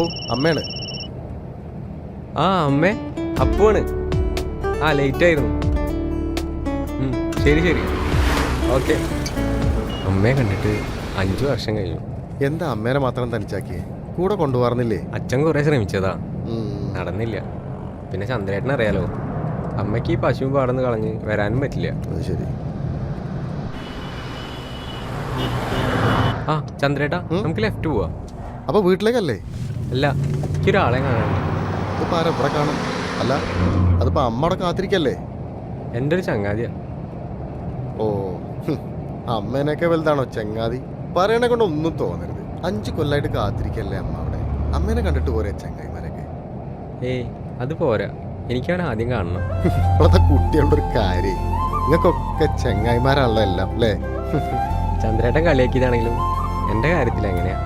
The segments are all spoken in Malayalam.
അപ്പു അമ്മയാണ്. ആ അമ്മേ. അപ്പുവാണ്. ആ ലേറ്റ് ആയിരുന്നു ശരി ശരി. ഓക്കെ. അമ്മയെ കണ്ടിട്ട് അഞ്ചു വർഷം കഴിഞ്ഞു. എന്താ അമ്മേനെ മാത്രം തനിച്ചാക്കിയേ? കൂടെ കൊണ്ടുപോകാറുന്നില്ലേ? അച്ഛൻ കുറേ ശ്രമിച്ചതാ. നടന്നില്ല. പിന്നെ ചന്ദ്രേട്ടൻ അറിയാലോ. അമ്മയ്ക്ക് ഈ പശു പാടന്ന് കളഞ്ഞ് വരാനും പറ്റില്ല. അത് ശരി. ആ ചന്ദ്രേട്ടാ? നമുക്ക് ലെഫ്റ്റ് പോവാ. അപ്പൊ വീട്ടിലേക്കല്ലേ? അല്ല എനിക്കൊരാളെ ആരാ ഇവിടെ കാണും? അല്ല അതിപ്പോ അമ്മടെ കാത്തിരിക്കല്ലേ? എന്റെ ഒരു ചങ്ങാതിയാ. ഓ അമ്മേനൊക്കെ വലുതാണോ ചങ്ങാതി? പറയണെ കൊണ്ട് ഒന്നും തോന്നരുത്. അഞ്ചു കൊല്ലായിട്ട് കാത്തിരിക്കല്ലേ അമ്മ അവിടെ? അമ്മേനെ കണ്ടിട്ട് പോരെ ചങ്ങായിമാരൊക്കെ? ഏയ് അത് പോരാ. എനിക്കവൻ ആദ്യം കാണണം. ഇപ്പോഴത്തെ കുട്ടികളുടെ ഒരു കാര്യം. നിങ്ങൾക്കൊക്കെ ചങ്ങായിമാരാണല്ലോ എല്ലാം അല്ലേ? ചന്ദ്രേട്ടൻ കളിയാക്കിയതാണെങ്കിലും എന്റെ കാര്യത്തിൽ എങ്ങനെയാ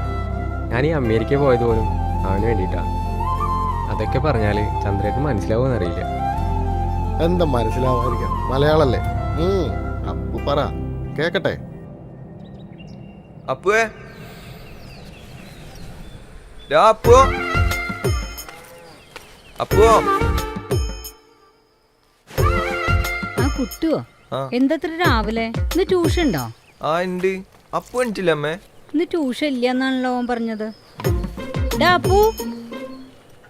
ഞാൻ ഈ അമേരിക്ക പോയത് പോലും അവന് വേണ്ടിയിട്ടാണ് അതൊക്കെ പറഞ്ഞാൽ ചന്ദ്രയ്ക്ക് മനസ്സിലാവുമെന്ന് അറിയില്ല എന്താ മനസ്സിലാവാതിരിക്കാം മലയാളല്ലേ? അപ്പു പറ. കേക്കട്ടെ? അപ്പുവേ. അപ്പു അപ്പു ആ കുട്ടുവോ? എന്താത്ര രാവിലെ? ഇന്ന് ട്യൂഷൻ ഉണ്ടോ ആ ഉണ്ട് അപ്പു കണ്ടിട്ടില്ല അമ്മേ? ഇന്ന് ട്യൂഷൻ ഇല്ല എന്നാണല്ലോ പറഞ്ഞത്. അപ്പു.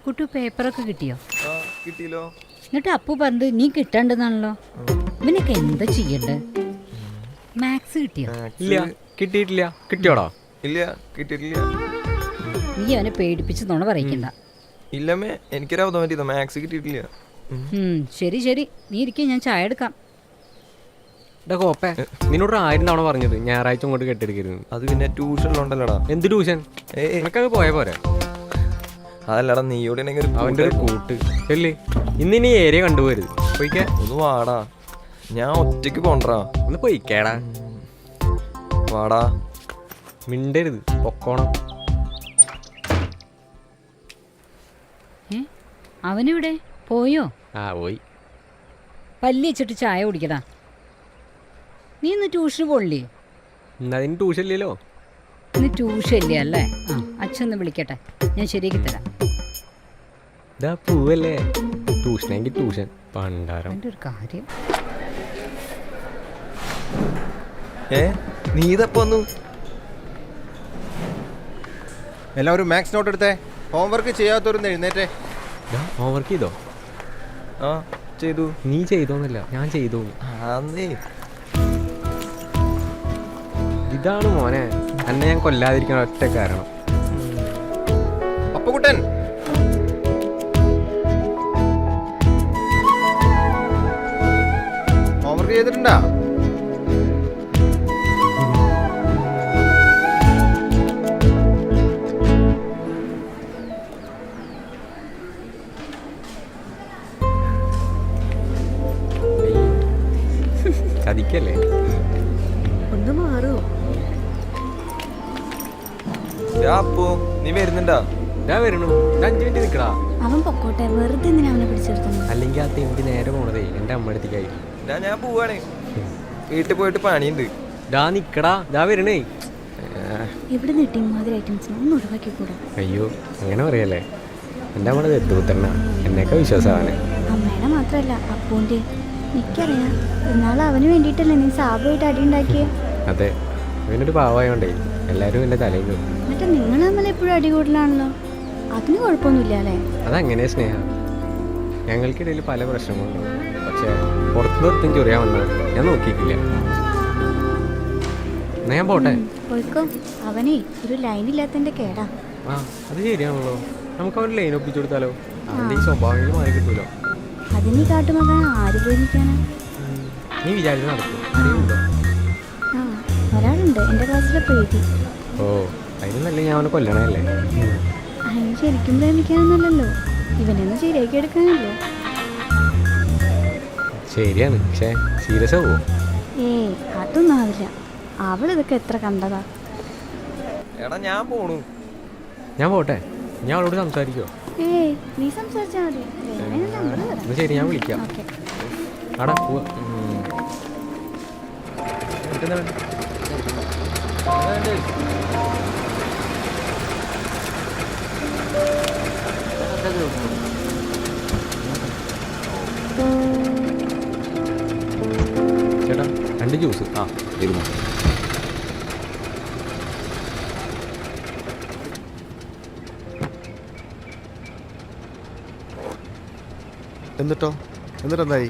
കുട്ടു പേപ്പറൊക്കെ കിട്ടിയോ? ആ കിട്ടിയല്ലോ. എന്നിട്ട് അപ്പു പറഞ്ഞത് നീ കിട്ടണ്ടെന്നാണല്ലോ. ഇവനൊക്കെ എന്താ ചെയ്യണ്ടേ? മാത്സ് കിട്ടിയോ? ഇല്ല. കിട്ടിയിട്ടില്ല. കിട്ടിയോടാ? ഇല്ല കിട്ടിയിട്ടില്ല. നീ അവനെ പേടിപ്പിച്ച് നോണ പറയിക്കണ്ട. ഇല്ലമ്മേ എനിക്കൊരു അവധം പറ്റിയതാ മാത്സ് കിട്ടിയിട്ടില്ല. ശരി ശരി. നീ ഇരിക്കും ഞാൻ ചായ എടുക്കാം. എടാ കോപ്പേ നിന്നോട് ആയിരം തവണ പറഞ്ഞത് ഞായറാഴ്ച ഇങ്ങോട്ട് കെട്ടിയെടുക്കരുത്. അത് പിന്നെ ട്യൂഷൻ ഉള്ളതുകൊണ്ടല്ലടാ എന്ത് ട്യൂഷൻ? എനിക്കത് പോയ പോരെ. അതല്ലടാ നീയോട് അവന്റെ അവന്റെ ഒരു കൂട്ട്. ചെല്ല്. ഇന്ന് ഇനി ഏരിയ കണ്ടുപോരുത് പോയിക്കേ. ഒന്ന് വാടാ. ഞാൻ ഒറ്റയ്ക്ക് പോണ്ടാ ഒന്ന് പോയിക്കേടാ. വാടാ. മിണ്ടരുത്. പൊക്കോണം. അവനിവിടെ? പോയോ? ആ പോയി. പല്ലി വെച്ചിട്ട് ചായ കുടിക്കടാ. നീ ഇന്ന് ട്യൂഷന് പോണില്ലേ? ഇന്ന് ട്യൂഷൻ ഇല്ലല്ലോ ഇന്ന് ട്യൂഷൻ ഇല്ലേ അല്ലേ? ആ അച്ഛൻ ഒന്ന് വിളിക്കട്ടെ. ഞാൻ ശരിയാക്കി തരാം. ഇതാ പൂവല്ലേ? ട്യൂഷനെങ്കിൽ ട്യൂഷൻ. പണ്ടാരം. എന്റെ ഒരു കാര്യം. ഏ നീ ഇതപ്പോ വന്നു? എല്ലാവരും മാത്സ് നോട്ട് എടുത്തേ. ഹോംവർക്ക് ചെയ്യാത്തവരൊന്ന് എഴുന്നേറ്റേ. ഹോംവർക്ക് ചെയ്തോ? ആ ചെയ്തു. നീ ചെയ്തോന്നല്ല ഞാൻ ചെയ്തു ആന്നേ ഇതാണ് മോനെ. എന്നെ ഞാൻ കൊല്ലാതിരിക്കാൻ ഒറ്റ കാരണം. ഞാൻ വരണു. ഞാൻ അഞ്ച് മിനിറ്റ് നിൽക്കടാ അവൻ പൊക്കോട്ടെ വെറുതെ എന്തിനാ അവനെ പിടിച്ചെടുത്തുന്നത് അല്ലെങ്കിൽ ആ തെണ്ടി നേരെ പോണതേ എന്റെ ഞാൻ പോവാണ്. വീട്ടിൽ പോയിട്ട് പണിയുണ്ട്. ഡാ നിക്കടാ. ഡാ വരണേ. ഇവിടെ നിന്ന് കിട്ടി ഇമാതിരി ഐറ്റംസിനെ ഒന്ന് ഒഴിവാക്കിക്കൂടെ അയ്യോ അങ്ങനെ പറയല്ലേ? എന്റെ അമ്മയുടെ തെറ്റുത്തരണ എന്നൊക്കെ വിശ്വാസമാണ്. അമ്മേനെ മാത്രല്ല അപ്പൂന്റെ. എനിക്കറിയാം. എന്നാൽ അവന് വേണ്ടിയിട്ടല്ലേ നീ സാബുമായിട്ട് അടി ഉണ്ടാക്കിയേ? അതെ അവനൊരു പാവമായോണ്ടേ എല്ലാരും എന്റെ തലയിൽ മറ്റേ നിങ്ങൾ തമ്മിൽ എപ്പോഴും അടി കൂടുതലാണല്ലോ. അതിന് കുഴപ്പമൊന്നുമില്ല അല്ലേ അതങ്ങനെ സ്നേഹ. ഞങ്ങൾക്കിടയിൽ പല പ്രശ്നങ്ങളുണ്ട്. പക്ഷേ പുറത്തു നിർത്തും ചൊറിയാൻ വന്നാൽ ഞാൻ നോക്കിയിട്ടില്ല. എന്നാ ഞാൻ പോട്ടെ? പോയിക്കോ. അവനേ ഒരു ലൈൻ ഇല്ലാത്തതിന്റെ കേടാ. ആ അത് ശരിയാണല്ലോ. നമുക്ക് അവൻ ലൈൻ ഒപ്പിച്ചു കൊടുത്താലോ? അവന്റെ ഈ സ്വഭാവങ്ങൾ മാറി കിട്ടൂലോ? അതിന് കാട്ടും കാട്ടുമകൻ ആര് പ്രേമിക്കാനാ നീ വിചാരിച്ചു നടക്കും. അറിയുന്നുണ്ടോ? ആ ഒരാളുണ്ട്. എന്റെ ക്ലാസ്സിലെ പ്രീതി. ഓ അതിനല്ലേ നല്ല ഞാൻ അവനെ കൊല്ലണല്ലേ അതിന് ശരിക്കും പ്രേമിക്കാനൊന്നുമല്ലല്ലോ ഇവനെന്ന് ശരിയാക്കി എടുക്കാനല്ലേ. ശരിയാണ്. പക്ഷേ സീരിയസ് ആവോ? ഏയ് അതൊന്നും ആവില്ല. അവളിതൊക്കെ എത്ര കണ്ടതാ. എടാ ഞാൻ പോണു. ഞാൻ പോട്ടെ. ഞാൻ അവളോട് സംസാരിക്കോ ഏ നീ സംസാരിച്ചാ മതി. വേണേ നമ്പർ തരാം. എന്നാ ശരി ഞാൻ വിളിക്കാം. ഓക്കെ. ആടാ പോവാ. ഉം. എന്നിട്ടെന്താ വേണ്ടേ? ചേട്ടാ രണ്ട് ജ്യൂസ് ആ ഇരുന്നു എന്നിട്ടോ? എന്നിട്ടെന്തായി?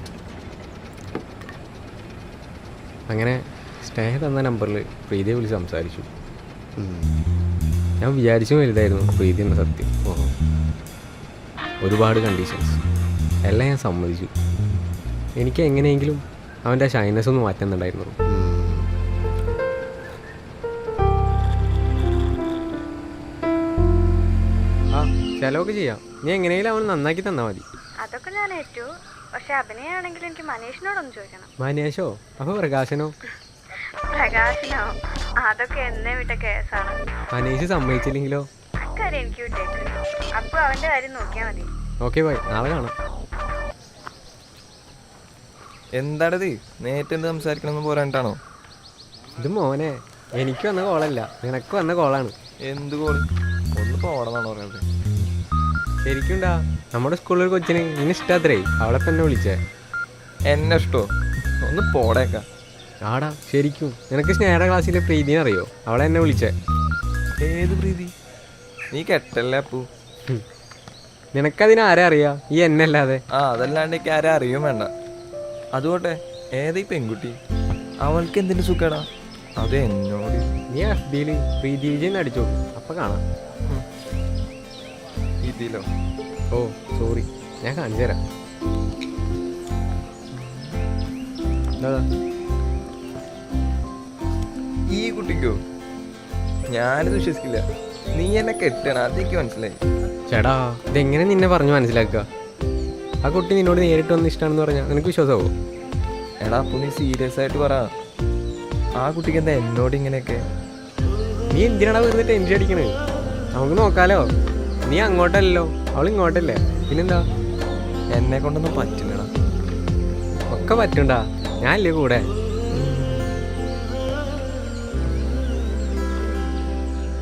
അങ്ങനെ സ്നേഹ തന്ന നമ്പറിൽ പ്രീതിയെ വിളിച്ച് സംസാരിച്ചു. ഞാൻ വിചാരിച്ചും വലുതായിരുന്നു പ്രീതി എന്ന സത്യം. ഒരുപാട് കണ്ടീഷൻസ് എല്ലാം ഞാൻ സമ്മതിച്ചു. എനിക്ക് എങ്ങനെയെങ്കിലും അവന്റെ ഷൈനസ് ഒന്ന് മാറ്റുന്നുണ്ടായിരുന്നു. ആ ചിലവൊക്കെ ചെയ്യാം. നീ എങ്ങനെയെങ്കിലും അവൻ നന്നാക്കി തന്നാൽ മതി. അതൊക്കെ ഞാൻ ഏറ്റു. പക്ഷെ അഭിനയാണെങ്കിൽ എനിക്ക് മനീഷിനോടൊന്ന് ചോദിക്കണം. മനീഷോ? അപ്പൊ പ്രകാശനോ? പ്രകാശനോ? അതൊക്കെ എന്നെ വിട്ട കേസാണ്. മനീഷ് സമ്മതിച്ചില്ലെങ്കിലോ? അക്കാര്യം എനിക്ക് വിട്ടേക്ക്. അപ്പൊ അവന്റെ കാര്യം നോക്കിയാ മതി. Okay bye. നാളെ കാണാം. എന്താണത് നേരിട്ട് എന്ത് സംസാരിക്കണമെന്ന് പോരാണ്ടാണോ ഇത് മോനെ എനിക്ക് വന്ന കോളല്ല. നിനക്ക് വന്ന കോളാണ്. എന്ത് കോൾ ഒന്ന് പോണെന്നാണോ പറയുന്നത് ശരിക്കുണ്ടാ നമ്മുടെ സ്കൂളിൽ കൊച്ചിന് നിന്നെ ഇഷ്ടാത്രേ. അവളെ തന്നെ വിളിച്ചേ. എന്നെ ഇഷ്ടോ? ഒന്ന് പോടേക്ക. ആടാ ശരിക്കും. നിനക്ക് സ്നേഹ ക്ലാസ്സിലെ പ്രീതിനെ അറിയോ? അവളെ എന്നെ വിളിച്ചേ. ഏത് പ്രീതി? നീ കെട്ടല്ലേ അപ്പു. നിനക്കതിന് ആരാ അറിയാ? ഈ എന്നല്ലാതെ. ആ അതല്ലാണ്ട് എനിക്ക് ആരാ അറിയും വേണ്ട. അതുകൊട്ടെ ഏതാ ഈ പെൺകുട്ടി? അവൾക്ക് എന്തിനു സുഖടാ? അത് എന്നോട്. നീ എഫ് ബിയിൽ പ്രീതി വിജയൻ അടിച്ചു. അപ്പൊ കാണാം. ഇതിലോ? Oh sorry. ഞാൻ കാണിച്ചു തരാം. ഈ കുട്ടിക്കോ? ഞാനിത് വിശ്വസിക്കില്ല. നീ എന്നെ കെട്ടണം. അതെനിക്ക് മനസ്സിലായി. ചേടാ ഇതെങ്ങനെ നിന്നെ പറഞ്ഞു മനസ്സിലാക്കുക? ആ കുട്ടി നിന്നോട് നേരിട്ട് വന്ന് ഇഷ്ടമാണെന്ന് പറഞ്ഞാൽ നിനക്ക് വിശ്വാസമാവോ? എടാ അപ്പൊ നീ സീരിയസ് ആയിട്ട് പറ. ആ കുട്ടിക്ക് എന്താ എന്നോട് ഇങ്ങനെയൊക്കെ? നീ എന്തിനാടാ വെറുതെ ടെൻഷൻ അടിക്കണേ? നമുക്ക് നോക്കാലോ. നീ അങ്ങോട്ടല്ലോ അവൾ ഇങ്ങോട്ടല്ലേ. പിന്നെന്താ? എന്നെ കൊണ്ടൊന്നും പറ്റില്ലടാ. ഒക്കെ പറ്റണ്ടാ. ഞാനല്ലേ കൂടെ?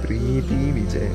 പ്രീതി വിജയൻ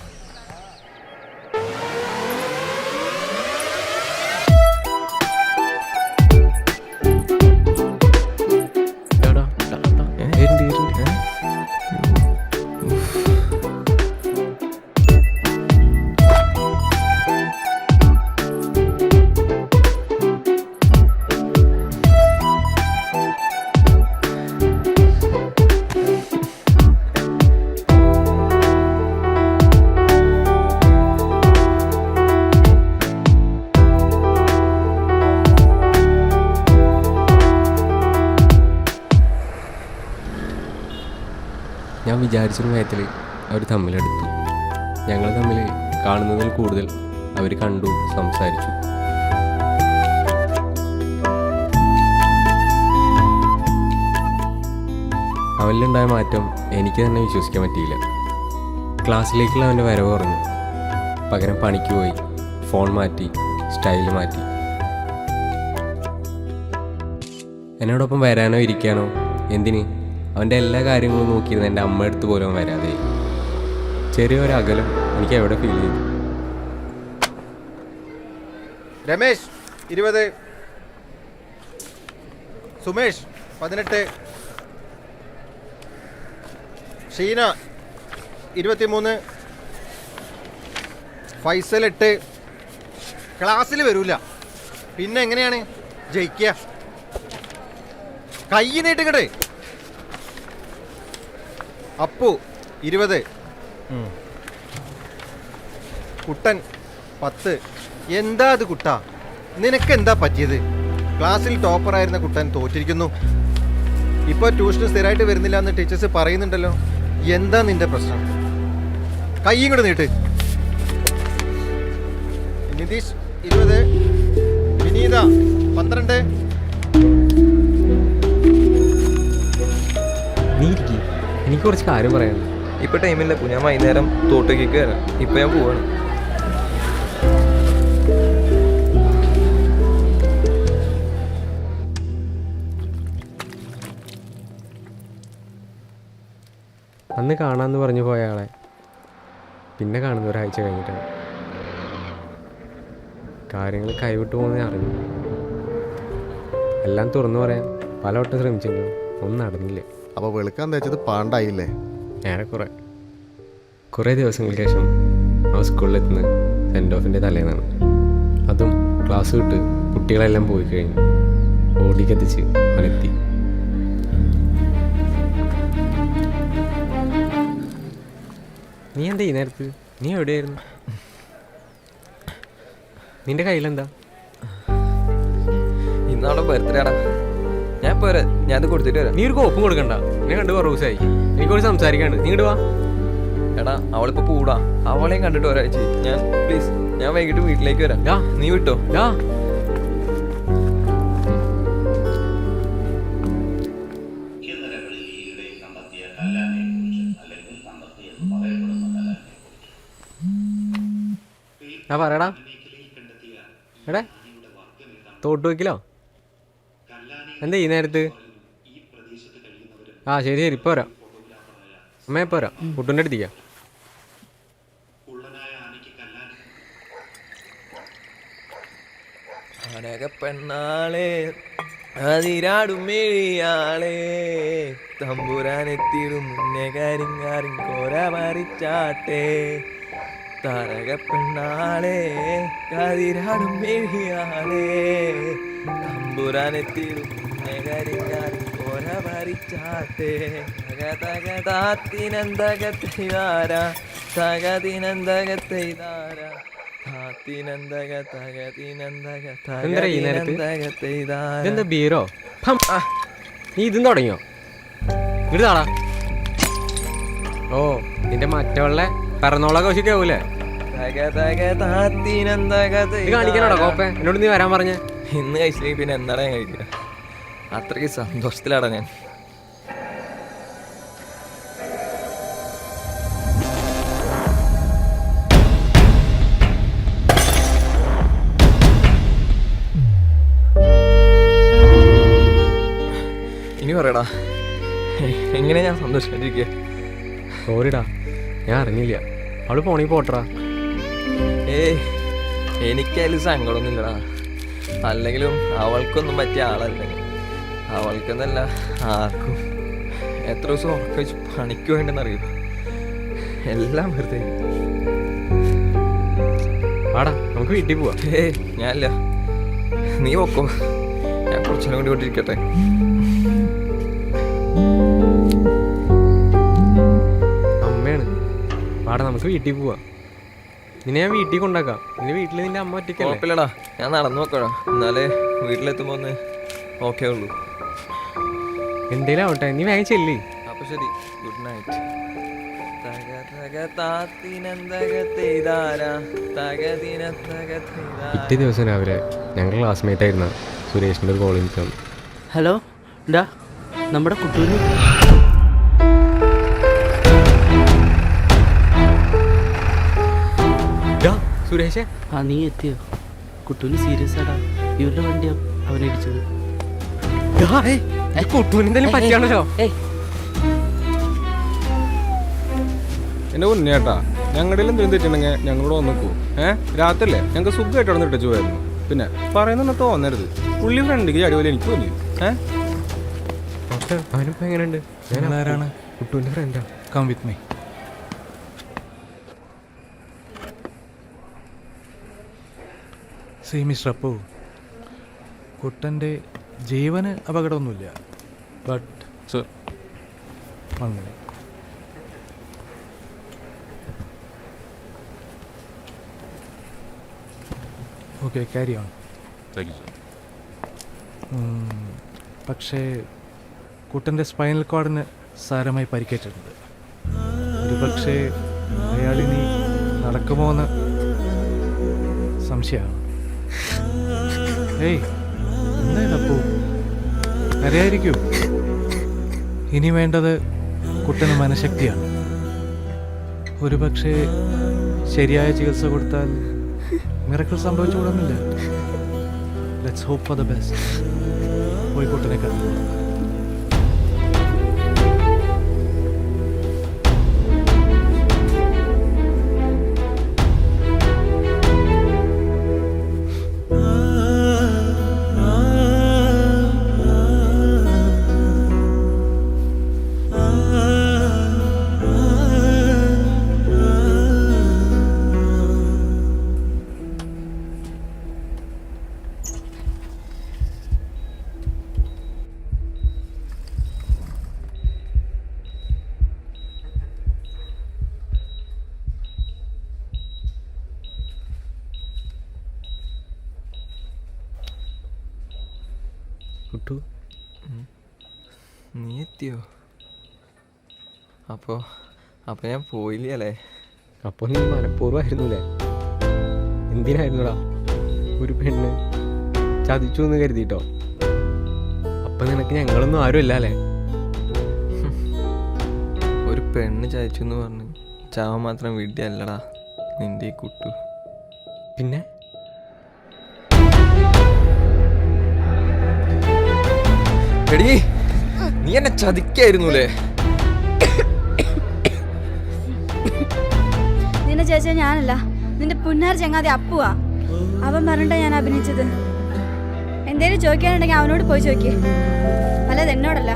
ഞാൻ വിചാരിച്ചൊരു വയത്തിൽ അവർ തമ്മിലെടുത്തു. ഞങ്ങൾ തമ്മിൽ കാണുന്നതിൽ കൂടുതൽ അവർ കണ്ടു സംസാരിച്ചു. അവനിലുണ്ടായ മാറ്റം എനിക്ക് തന്നെ വിശ്വസിക്കാൻ പറ്റിയില്ല. ക്ലാസ്സിലേക്കുള്ള അവന്റെ വരവ് കുറഞ്ഞു. പകരം പണിക്ക് പോയി ഫോൺ മാറ്റി സ്റ്റൈൽ മാറ്റി. എന്നോടൊപ്പം വരാനോ ഇരിക്കാനോ? എന്തിന്? അവന്റെ എല്ലാ കാര്യങ്ങളും നോക്കിയിരുന്ന എന്റെ അമ്മ അടുത്ത് പോലും വരാതെ ചെറിയൊരു അകലം എനിക്ക് എവിടെ ഫീൽ ചെയ്തു. രമേശ് ഇരുപത്. സുമേഷ് പതിനെട്ട്. ഷീന ഇരുപത്തിമൂന്ന്. ഫൈസൽ എട്ട്. ക്ലാസ്സിൽ വരൂല. പിന്നെ എങ്ങനെയാണ്? ജയിക്കുക കൈ നീട്ടിങ്ങട് അപ്പു ഇരുപത്. കുട്ടൻ പത്ത്. എന്താ അത് കുട്ട? നിനക്ക് എന്താ പറ്റിയത്? ക്ലാസ്സിൽ ടോപ്പർ ആയിരുന്ന കുട്ടൻ തോറ്റിരിക്കുന്നു. ഇപ്പോൾ ട്യൂഷന് സ്ഥിരമായിട്ട് വരുന്നില്ല എന്ന് ടീച്ചേഴ്സ് പറയുന്നുണ്ടല്ലോ. എന്താ നിന്റെ പ്രശ്നം? കൈയും കൂടെ നീട്ട്. നിതീഷ് ഇരുപത്. വിനീത പന്ത്രണ്ട്. എനിക്ക് കുറച്ച് കാര്യം പറയാനുണ്ട് ഇപ്പൊ ടൈമില്ല ഞാൻ വൈകുന്നേരം തോട്ടേക്ക് വരാം ഇപ്പൊ ഞാൻ പോവാണ്. അന്ന് കാണാമെന്ന് പറഞ്ഞു പോയ ആളെ. പിന്നെ കാണുന്ന ഒരാഴ്ച കഴിഞ്ഞിട്ടാണ്. കാര്യങ്ങൾ കൈവിട്ടു പോകുന്നത് അറിഞ്ഞു. എല്ലാം തുറന്നു പറയാൻ പലവട്ടം ശ്രമിച്ചെങ്കിലും ഒന്നും നടന്നില്ല. അപ്പോൾ വെളുക്കാൻ തേച്ചത് പാണ്ടായില്ലേ? ഏറെക്കുറെ കുറേ. ദിവസങ്ങൾക്ക് ശേഷം അവൻ സ്കൂളിലെത്തുന്ന സെൻഡ് ഓഫിന്റെ തലേന്നാണ്. അതും ക്ലാസ് വിട്ട് കുട്ടികളെല്ലാം പോയി കഴിഞ്ഞു ഓടിക്കെത്തിച്ച് അവനെത്തി. നീ എന്താ ഈ നേരത്ത്? നീ എവിടെയായിരുന്നു? നിന്റെ കയ്യിലെന്താ? ഇന്നാളെ ബർത്ത്ഡേടാ പോരാ ഞാൻ അത് കൊടുത്തിട്ട് വരാം. നീ ഒരു കോപ്പും കൊടുക്കണ്ട. എന്നെ കണ്ട് കുറേ ദിവസമായി എനിക്കോട് സംസാരിക്കാണ്ട് നീ ഇങ്ങോട്ട് വാ. എടാ അവളിപ്പോ പൂടാ അവളെയും കണ്ടിട്ട് ഒരാഴ്ച. ഞാൻ പ്ലീസ് ഞാൻ വൈകിട്ട് വീട്ടിലേക്ക് വരാം. ഡാ. നീ വിട്ടോ? ഡാ ഞാൻ പറയടാ. എടേ തോട്ട് വയ്ക്കലോ? എന്താ ഈ നേരത്ത് ആ ശരി ശരി ഇപ്പോൾ വരാം. അമ്മ ഇപ്പോൾ വരാം. കുട്ടുന്റെ അടുത്തേക്കാ അനക പെണ്ണാളെ അതിരാടും മെഴിയാളെ തമ്പുരാനെത്തിയിടും മുന്നേ കരിങ്കാരും കോര മറിച്ചാട്ടെ. തരക പെണ്ണാളെ കതിരാടും മെഴിയാളെ തമ്പുരാനെത്തിയിടും ഇതെന്താ ബീറോ. നീ ഇതും തുടങ്ങിയോ? ഇങ്ങോട്ട് ഓ നിന്റെ മറ്റുള്ള പിറന്നോളൊക്കെ വശിക്കാവൂലേ ഇത് കോപ്പേ? എന്നോട് നീ വരാൻ പറഞ്ഞേ. ഇന്ന് കഴിച്ചില്ലെങ്കിൽ പിന്നെ എന്താടാ കഴിക്കാം കഴിക്കുക? അത്രയ്ക്ക് സന്തോഷത്തിലാണ് ഞാൻ. ഇനി പറയടാ. എങ്ങനെയാ എങ്ങനെ ഞാൻ സന്തോഷിക്കാണ്ടിരിക്കുക സോറിടാ ഞാൻ അറിഞ്ഞില്ല. അവൾ പോണി പോട്ടറാ ഏയ് എനിക്കതിൽ സങ്കടമൊന്നുമില്ലടാ. അല്ലെങ്കിലും അവൾക്കൊന്നും പറ്റിയ ആളല്ല. അവൾക്കെന്നല്ല ആർക്കും എത്ര ദിവസം ഉറക്കം വെച്ച് പണിക്ക് വേണ്ടെന്നറിയില്ല എല്ലാം വെറുതെ. ആടാ നമുക്ക് വീട്ടിൽ പോവാം. ഏ ഞാനല്ല. നീ പൊക്കോ. ഞാൻ കുറച്ചേരം കൂടി കൊണ്ടിരിക്കട്ടെ അമ്മയാണ്. ആടാ നമുക്ക് വീട്ടിൽ പോവാ. നിന്നെ ഞാൻ വീട്ടിൽ കൊണ്ടാക്കാം. നിന്റെ വീട്ടിൽ നിന്റെ അമ്മ ഒറ്റയ്ക്ക് കുഴപ്പമില്ലടാ. ഞാൻ നടന്നു നോക്കടാ. എന്നാലേ വീട്ടിലെത്തുമ്പോൾ ഒന്ന് ഓക്കേ ഉള്ളൂ. എന്തേലും ആവട്ടെ നീ വേഗം ചെല്ലേ. അപ്പൊ ശരി ഗുഡ് നൈറ്റ് പിറ്റേ ദിവസം രാവിലെ ഞങ്ങൾ ക്ലാസ്മേറ്റ് ആയിരുന്ന സുരേഷിന്റെ ഒരു കോളിംഗ് തന്നു ഹലോ ഡാ നമ്മുടെ കുട്ടൂര്? സുരേഷേ? ആ നീ എത്തിയോ? കുട്ടൂന് സീരിയസ് ആടാ. ഇവരുടെ വണ്ടിയാ അവനടിച്ചത് കുട്ടുവിനെന്തെങ്കിലും പറ്റിയാണല്ലോ. ഏയ്. എന്റെ ഉന്നേട്ടാ ഞങ്ങളുടെ എന്തെങ്കിലും തെറ്റിണ്ടെങ്കിൽ ഞങ്ങളോട് വന്ന് നിൽക്കൂ. ഏഹ് രാത്രിയല്ലേ? ഞങ്ങൾക്ക് സുഖമായിട്ട് അവിടെ ഇട്ടു പോയായിരുന്നു. പിന്നെ പറയുന്ന തോന്നരുത്. പുള്ളി ഫ്രണ്ടിക്ക് അടിപൊളി എനിക്ക് തോന്നി ഏഹ് ഡോക്ടർ അവനിപ്പോ എങ്ങനെയുണ്ട്? ഞാൻ ആരാണ്? കുട്ടുവിന്റെ ഫ്രണ്ടാ come with me see mister Appu കുട്ടന്റെ ജീവന് അപകടമൊന്നുമില്ല. ബട്ട് സർ അങ്ങനെ okay carry on thank you sir പക്ഷേ കുട്ടന്റെ സ്പൈനൽ കോഡിന് സാരമായി പരിക്കേറ്റിട്ടുണ്ട്. ഒരു പക്ഷേ അയാളിനി നടക്കുമോ എന്ന് സംശയമാണ്. ഏയ് എന്തായതപ്പോ അറിയായിരിക്കൂ ഇനി വേണ്ടത് കുട്ടന് മനഃശക്തിയാണ്. ഒരു പക്ഷേ ശരിയായ ചികിത്സ കൊടുത്താൽ miracle സംഭവിച്ചുകൂടുന്നില്ല. Let's hope for the best പോയി കുട്ടനെ കണ്ടു നീ എത്തിയോ? അപ്പോൾ അപ്പോൾ ഞാൻ പോയില്ലേ അല്ലേ അപ്പോൾ നീ മനഃപൂർവമായിരുന്നില്ലേ എന്തിനായിരുന്നുടാ ഒരു പെണ്ണ് ചതിച്ചു എന്ന് കരുതിട്ടോ അപ്പൊ നിനക്ക് ഞങ്ങളൊന്നും ആരുമില്ല അല്ലേ ഒരു പെണ്ണ് ചതിച്ചു എന്ന് പറഞ്ഞ് ചാവ മാത്രം വീട്ടിലല്ലടാ നിന്റെ ഈ കുട്ടു. പിന്നെ? എടീ നീ എന്നെ ചതിക്കായിരുന്നുല്ലേ നിന്നെ ചേച്ചാ ഞാനല്ല. നിന്റെ പുന്നാർ ചങ്ങാതി അപ്പുവാ. അവൻ പറഞ്ഞിട്ടാ ഞാൻ അഭിനയിച്ചത്. എന്തേലും ചോദിക്കാനുണ്ടെങ്കിൽ അവനോട് പോയി ചോദിക്കേ. അല്ലാതെ എന്നോടല്ല.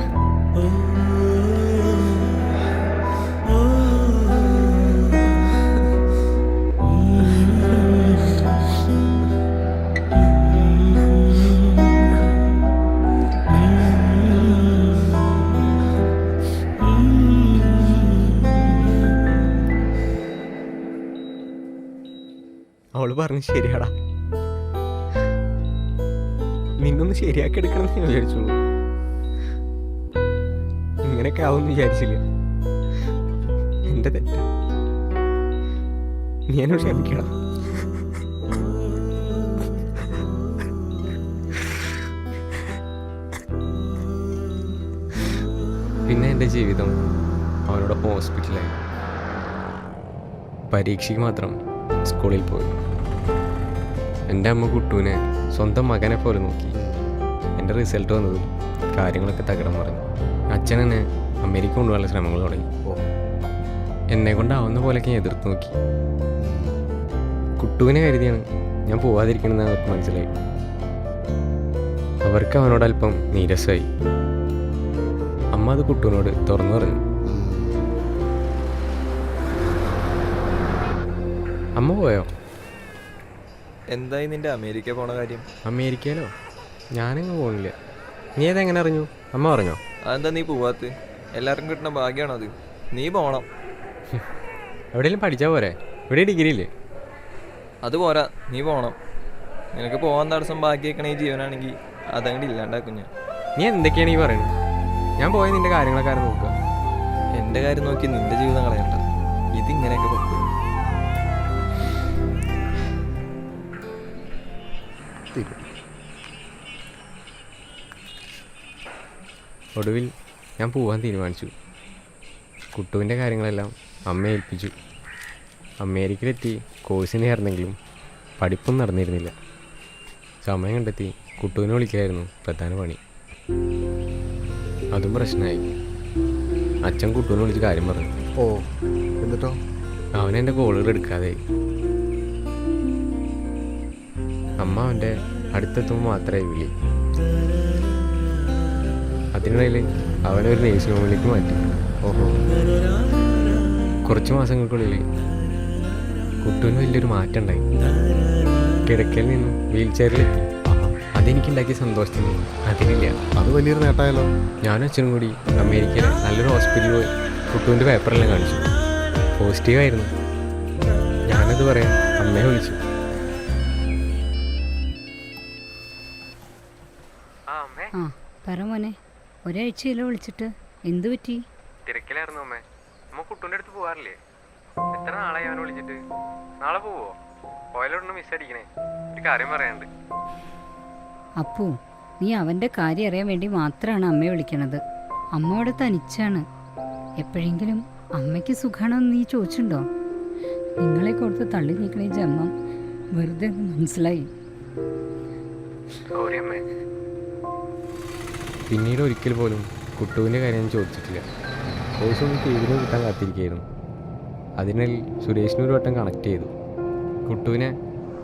അവൾ പറഞ്ഞു ശരിയാടാ. നിന്നൊന്ന് ശരിയാക്കി എടുക്കണം എന്ന് വിചാരിച്ചുള്ളൂ ഇങ്ങനെയൊക്കെ ആവുമെന്ന് വിചാരിച്ചില്ല? എന്റെ തെറ്റ. നീ എന്നോട് ക്ഷമിക്കണം പിന്നെ എന്റെ ജീവിതം അവനോടൊപ്പം ഹോസ്പിറ്റലായി. പരീക്ഷയ്ക്ക് മാത്രം സ്കൂളിൽ പോയി. എന്റെ അമ്മ കുട്ടുവിനെ സ്വന്തം മകനെ പോലെ നോക്കി. എന്റെ റിസൾട്ട് വന്നത് കാര്യങ്ങളൊക്കെ തകിടം പറഞ്ഞു അച്ഛൻ എന്നെ അമേരിക്ക കൊണ്ടുപോകാനുള്ള ശ്രമങ്ങൾ തുടങ്ങി. എന്നെ കൊണ്ടാവുന്ന പോലെയൊക്കെ ഞാൻ എതിർത്ത് നോക്കി. കുട്ടുവിനെ കരുതിയാണ് ഞാൻ പോവാതിരിക്കണമെന്ന് അവർക്ക് മനസ്സിലായി. അവർക്ക് അവനോട് അല്പം നീരസമായി. അമ്മ അത് കുട്ടുവിനോട് തുറന്നു പറഞ്ഞു. അമ്മ പോയോ? എന്തായി നിന്റെ അമേരിക്ക പോണ കാര്യം? അമേരിക്കയിലോ? ഞാനങ്ങ് പോണില്ല. നീ അതെങ്ങനെ അറിഞ്ഞു? അമ്മ പറഞ്ഞോ? അതെന്താ നീ പോവാത്ത്? എല്ലാവർക്കും കിട്ടുന്ന ഭാഗ്യമാണോ അത്? നീ പോണം. എവിടെയെങ്കിലും പഠിച്ചാൽ പോരെ? ഇവിടെ ഡിഗ്രി ഇല്ലേ? അത് പോരാ. നീ പോണം. നിനക്ക് പോകാൻ തടസ്സം ബാക്കിയേക്കണ ഈ ജീവനാണെങ്കിൽ അതങ്ങോട്ട് ഇല്ലാണ്ടാക്കും ഞാൻ. നീ എന്തൊക്കെയാണ് ഈ പറയുന്നത് ഞാൻ പോയ നിന്റെ കാര്യങ്ങളൊക്കെ നോക്കുക? എന്റെ കാര്യം നോക്കി നിന്റെ ജീവിതം കളയണ്ട. ഇതിങ്ങനെയൊക്കെ ഒടുവിൽ ഞാൻ പോവാൻ തീരുമാനിച്ചു. കുട്ടുവിന്റെ കാര്യങ്ങളെല്ലാം അമ്മയെ ഏൽപ്പിച്ചു. അമേരിക്കയിലെത്തി കോഴ്സിന് ചേർന്നെങ്കിലും പഠിപ്പും നടന്നിരുന്നില്ല. സമയം കണ്ടെത്തി കുട്ടുവിനെ വിളിക്കായിരുന്നു പ്രധാന പണി. അതും പ്രശ്നമായി. അച്ഛൻ കുട്ടുവിനെ വിളിച്ച് കാര്യം പറഞ്ഞു. ഓ എന്നിട്ടോ? അവൻ എന്റെ കോളുകൾ എടുക്കാതെ. അമ്മ അവന്റെ അടുത്തെത്തുമ്പോൾ മാത്രമേ വിളി. അതിനിടയിൽ ഒരു നേഴ്സിംഗ് ഹോമിലേക്ക് മാറ്റി. ഓഹോ. കുറച്ച് മാസങ്ങൾക്കുള്ളിൽ കുട്ടുവിന് വലിയൊരു മാറ്റം ഉണ്ടായി കിടക്കയിൽ നിന്ന് വീൽ ചെയറിലെത്തി അതെനിക്കുണ്ടാക്കിയ സന്തോഷത്തിന് അതിനില്ല. അത് വലിയൊരു നേട്ടമായല്ലോ. ഞാനും അച്ഛനും കൂടി അമേരിക്കയിൽ നല്ലൊരു ഹോസ്പിറ്റലിൽ പോയി കുട്ടുവിന്റെ പേപ്പറെല്ലാം കാണിച്ചു. പോസിറ്റീവായിരുന്നു ഞാനത് പറയാൻ അമ്മയെ വിളിച്ചു. ഒരാഴ്ചയിലോ വിളിച്ചിട്ട്? എന്തു പറ്റി? തിരക്കിലായിരുന്നു അമ്മേ. നമ്മ കുട്ടൂന്റെ അടുത്ത് പോകാറില്ലേ എത്ര നാളായി അവനെ വിളിച്ചിട്ട്? നാളെ പോവോ? പോയാലോടൊന്ന് മിസ് അടിക്കണേ. ഒരു കാര്യം പറയാനുണ്ട്. അപ്പു നീ അവന്റെ കാര്യം അറിയാൻ വേണ്ടി മാത്രമാണ് അമ്മയെ വിളിക്കണത്. അമ്മ അവിടെ തനിച്ചാണ്. എപ്പോഴെങ്കിലും അമ്മയ്ക്ക് സുഖമാണെന്ന് നീ ചോദിച്ചിട്ടുണ്ടോ? നിങ്ങളെ കൊടുത്ത് തള്ളി നീക്കണ ജന്മം വെറുതെ മനസ്സിലായി. അമ്മേ. പിന്നീട് ഒരിക്കൽ പോലും കുട്ടുവിന്റെ കാര്യം ഞാൻ ചോദിച്ചിട്ടില്ല. കോഴ്സ് ഒന്ന് കിട്ടാൻ കാത്തിരിക്കുകയായിരുന്നു. അതിനാൽ സുരേഷിന് ഒരു വട്ടം കണക്ട് ചെയ്തു. കുട്ടുവിനെ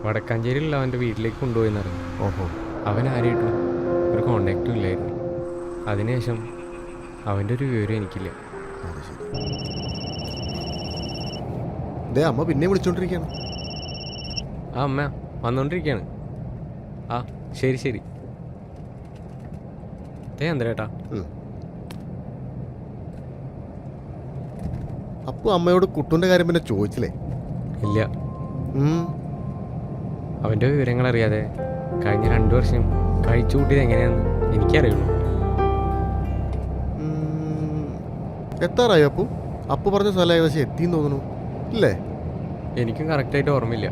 വടക്കാഞ്ചേരിയിലുള്ള അവന്റെ വീട്ടിലേക്ക് കൊണ്ടുപോയെന്നറിഞ്ഞു ഓഹോ. അവൻ ആരായിട്ടും ഒരു കോണ്ടാക്റ്റും ഇല്ലായിരുന്നു. അതിനുശേഷം അവന്റെ ഒരു വിവരം എനിക്കില്ല. അമ്മ പിന്നെ വിളിച്ചോണ്ടിരിക്കുകയാണ്. ആ അമ്മ വന്നോണ്ടിരിക്കുകയാണ്. ആ ശരി ശരി. ഏ അന്തരേട്ടാ അപ്പു അമ്മയോട് കുട്ടുന്റെ കാര്യം പിന്നെ ചോദിച്ചില്ലേ? ഇല്ല. അവന്റെ വിവരങ്ങൾ അറിയാതെ കഴിഞ്ഞ രണ്ടു വർഷം കഴിച്ചു കൂട്ടിയത് എങ്ങനെയാന്ന് എനിക്കറിയുള്ളൂ. എത്താറായി അപ്പു? അപ്പു പറഞ്ഞ സ്ഥലം ഏകദേശം എത്തിന്ന് തോന്നുന്നു. ഇല്ലേ? എനിക്കും കറക്റ്റായിട്ട് ഓർമ്മയില്ല.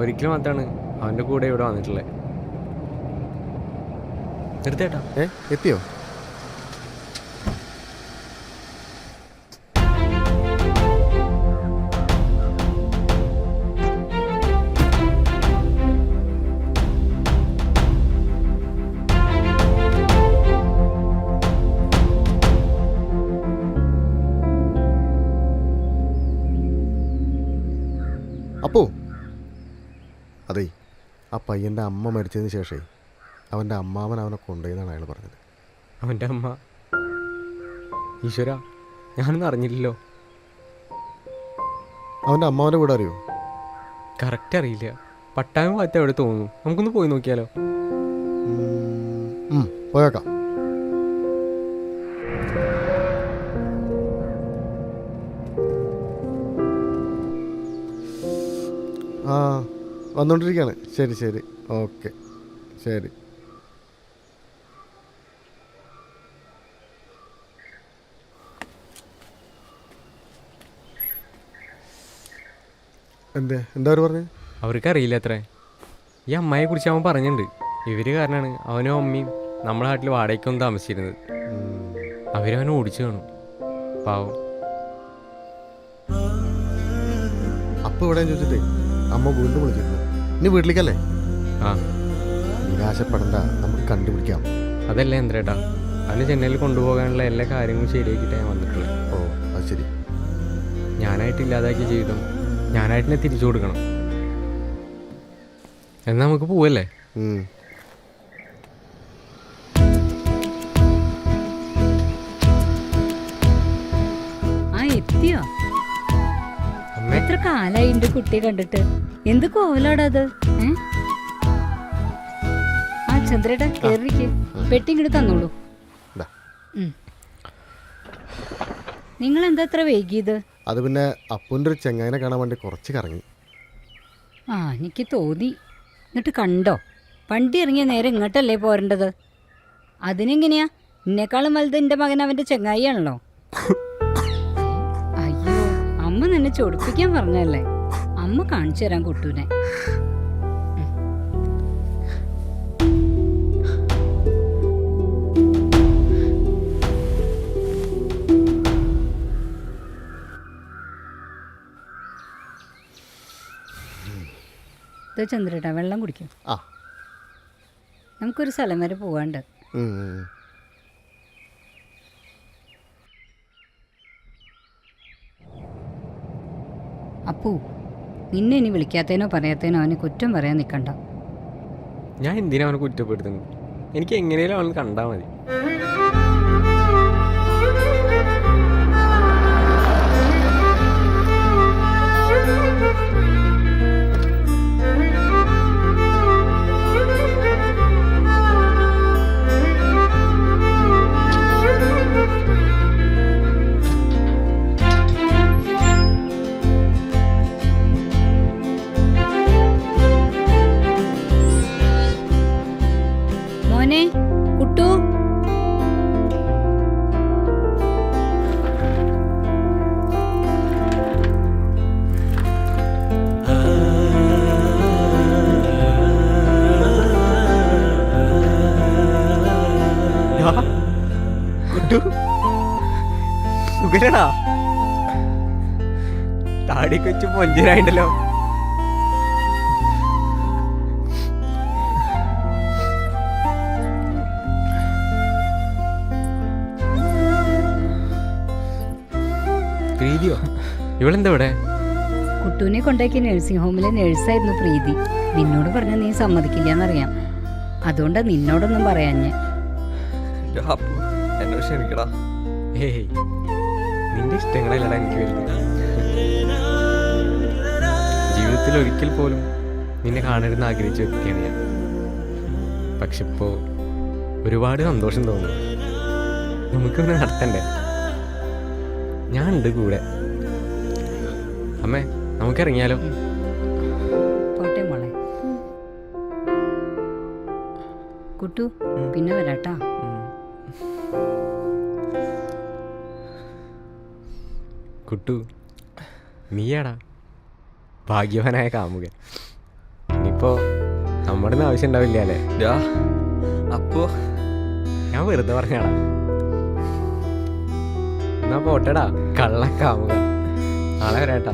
ഒരിക്കൽ മാത്രമാണ് അവന്റെ കൂടെ ഇവിടെ വന്നിട്ടുള്ളത് നിർത്തേട്ടാ ഏ? എത്തിയോ? അപ്പോ? അതെ ആ പയ്യന്റെ അമ്മ മരിച്ചതിന് ശേഷമേ അവന്റെ അമ്മാവൻ അവനെ കൊണ്ടുപോയെന്നാണ് അയാൾ പറഞ്ഞത്. അവന്റെ അമ്മ. ഈശ്വര ഞാനൊന്നും അറിഞ്ഞില്ലല്ലോ. അവന്റെ അമ്മാവന്റെ വീട് അറിയോ? കറക്റ്റ് അറിയില്ല. പട്ടായം ഭാഗത്ത് എവിടെ തോന്നുന്നു? നമുക്കൊന്ന് പോയി നോക്കിയാലോ? പോയേക്കാം. ആ വന്നുകൊണ്ടിരിക്കുകയാണ് ശരി ശരി. ഓക്കെ. ശരി. എന്തേ? എന്താ അവർ പറഞ്ഞത് അവർക്ക് അറിയില്ല അത്രേ. ഈ അമ്മയെ കുറിച്ച് അവൻ പറഞ്ഞിട്ടുണ്ട്. ഇവർ കാരണമാണ് അവനും അമ്മയും നമ്മളെ നാട്ടിൽ വാടകയ്ക്കൊന്നും താമസിച്ചിരുന്നത്. അവരവനെ ഓടിച്ചു കാണും. പാവം. അപ്പം ഇവിടെ ചോദിച്ചിട്ടേ അമ്മ വീണ്ടും വിളിച്ചിരുന്നു. ഇനി വീട്ടിലേക്കല്ലേ? ആ. നിരാശപ്പെടണ്ട. നമുക്ക് കണ്ടുപിടിക്കാം. അതല്ലേ എന്തേട്ടാ അവന് ചെന്നൈയിൽ കൊണ്ടുപോകാനുള്ള എല്ലാ കാര്യങ്ങളും ശരിയാക്കിയിട്ടാണ് ഞാൻ വന്നിട്ടുള്ളത്. ഓ അത് ശരി. ഞാനായിട്ട് ഇല്ലാതാക്കിയ ജീവിതം ഞാനായിട്ട് തിരിച്ചു കൊടുക്കണം. എന്നാ നമുക്ക് പോവല്ലേ? എത്തിയോ? എത്ര കാലായി എന്റെ കുട്ടിയെ കണ്ടിട്ട്? എന്ത് കോവലാടാ അത്? ആ ചന്ദ്രേട്ടാ കേറിക്ക് പെട്ടി ഇങ്ങോട്ട് തന്നോളൂ. നിങ്ങൾ എന്താ അത്ര വൈകിയത്? അത് പിന്നെ അപ്പൂന്റെ ഒരു ചെങ്ങായിനെ കാണാൻ വേണ്ടി കുറച്ച് കറങ്ങി. ആ എനിക്ക് തോന്നി. എന്നിട്ട് കണ്ടോ? വണ്ടി ഇറങ്ങിയ നേരെ ഇങ്ങോട്ടല്ലേ പോരേണ്ടത്? അതിനെങ്ങനെയാ? എന്നെക്കാളും വലുത് എന്റെ മകൻ അവന്റെ ചെങ്ങായിയാണല്ലോ. അയ്യോ അമ്മ നിന്നെ ചൊടിപ്പിക്കാൻ പറഞ്ഞല്ലേ അമ്മ കാണിച്ചു തരാൻ കുട്ടൂനെ ഇത് ചന്ദ്രേട്ടാ വെള്ളം കുടിക്കും. ആ. നമുക്കൊരു സ്ഥലം വരെ ഉം. അപ്പു നിന്നെ ഇനി വിളിക്കാത്തേനോ പറയാത്തേനോ അവന് കുറ്റം പറയാൻ നിൽക്കണ്ട ഞാൻ എന്തിനാ അവനെ കുറ്റപ്പെടുത്തുന്നത്? എനിക്ക് എങ്ങനെയാലും അവൻ കണ്ടാൽ മതി. സുഖലടാ താടി കൊച്ചു മൊഞ്ചരായിണ്ടല്ലോ. പ്രീതിയോ? ഇവളെന്താ ഇവിടെ? കുട്ടൂനെ കൊണ്ടാക്കി നഴ്സിംഗ് ഹോമിലെ നഴ്സായിരുന്നു പ്രീതി. നിന്നോട് പറഞ്ഞ നീ സമ്മതിക്കില്ല എന്നറിയാം അതുകൊണ്ടാ നിന്നോടൊന്നും പറയാഞ്ഞേ. ക്ഷമിക്കടാ. ഏയ് നിന്റെ ഇഷ്ടങ്ങളല്ലടാ എനിക്ക് വരുന്നത്. ജീവിതത്തിൽ ഒരിക്കൽ പോലും നിന്നെ കാണരുതെന്ന് ആഗ്രഹിച്ച വ്യക്തിയാണ് ഞാൻ. പക്ഷെ ഇപ്പോൾ ഒരുപാട് സന്തോഷം തോന്നുന്നു. നമുക്കൊന്ന് നടത്തണ്ടേ? ഞാനുണ്ട് കൂടെ. അമ്മേ നമുക്കിറങ്ങിയാലോ? കുട്ടു. പിന്നെ വരാട്ടാ. കുട്ടു. നീയാടാ. ഭാഗ്യവാനായ കാമുകൻ. ഇനിയിപ്പോ നമ്മുടെ നിന്ന് ആവശ്യം ഉണ്ടാവില്ല അല്ലേ അപ്പോ? ഞാൻ വെറുതെ പറഞ്ഞാടാ. എന്നാ പോട്ടടാ കള്ള കാമുക നാളെ വരാട്ടാ.